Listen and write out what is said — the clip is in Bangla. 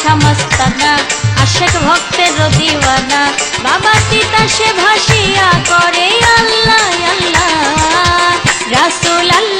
দেখা মস্তানা আশেক ভক্তের দিওয়ানা। বাবা তিতা সে ভাসিয়া করে আল্লাহ আল্লাহ। রাসুল আল্লাহ।